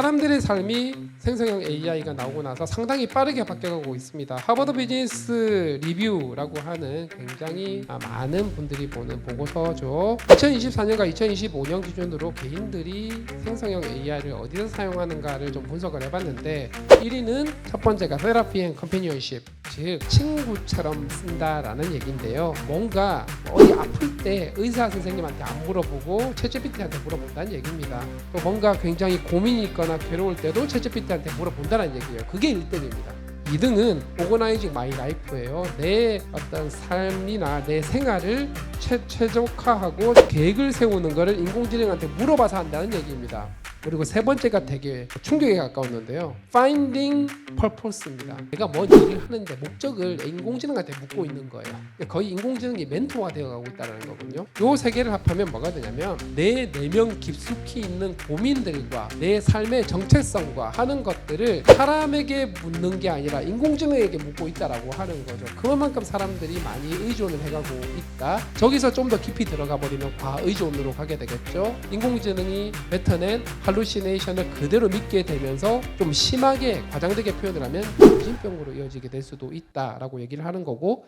사람들의 삶이 생성형 AI가 나오고 나서 상당히 빠르게 바뀌어가고 있습니다. 하버드 비즈니스 리뷰라고 하는 굉장히 아, 많은 분들이 보는 보고서죠. 2024년과 2025년 기준으로 개인들이 생성형 AI를 어디서 사용하는가를 좀 분석을 해봤는데 1위는 첫 번째가 테라피 앤 컴패니언십 즉 친구처럼 쓴다라는 얘기인데요. 뭔가 어디 아플 때 의사 선생님한테 안 물어보고 챗GPT한테 물어본다는 얘기입니다. 또 뭔가 굉장히 고민이 있거나 괴로울 때도 챗GPT한테 물어본다는 얘기예요. 그게 1등입니다. 2등은 오거나이징 마이 라이프예요. 내 어떤 삶이나 내 생활을 최, 최적화하고 계획을 세우는 것을 인공지능한테 물어봐서 한다는 얘기입니다. 그리고 세 번째가 되게 충격에 가까웠는데요. Finding Purpose입니다. 내가 뭔 일을 하는데 목적을 인공지능한테 묻고 있는 거예요. 거의 인공지능이 멘토가 되어가고 있다는 거군요. 요 세 개를 합하면 뭐가 되냐면 내 내면 깊숙이 있는 고민들과 내 삶의 정체성과 하는 것들을 사람에게 묻는 게 아니라 인공지능에게 묻고 있다라고 하는 거죠. 그만큼 사람들이 많이 의존을 해가고 있다. 저기서 좀 더 깊이 들어가 버리면 과의존으로 가게 되겠죠. 인공지능이 뱉어낸 할루시네이션을 그대로 믿게 되면서 좀 심하게 과장되게 표현을 하면 정신병으로 이어지게 될 수도 있다라고 얘기를 하는 거고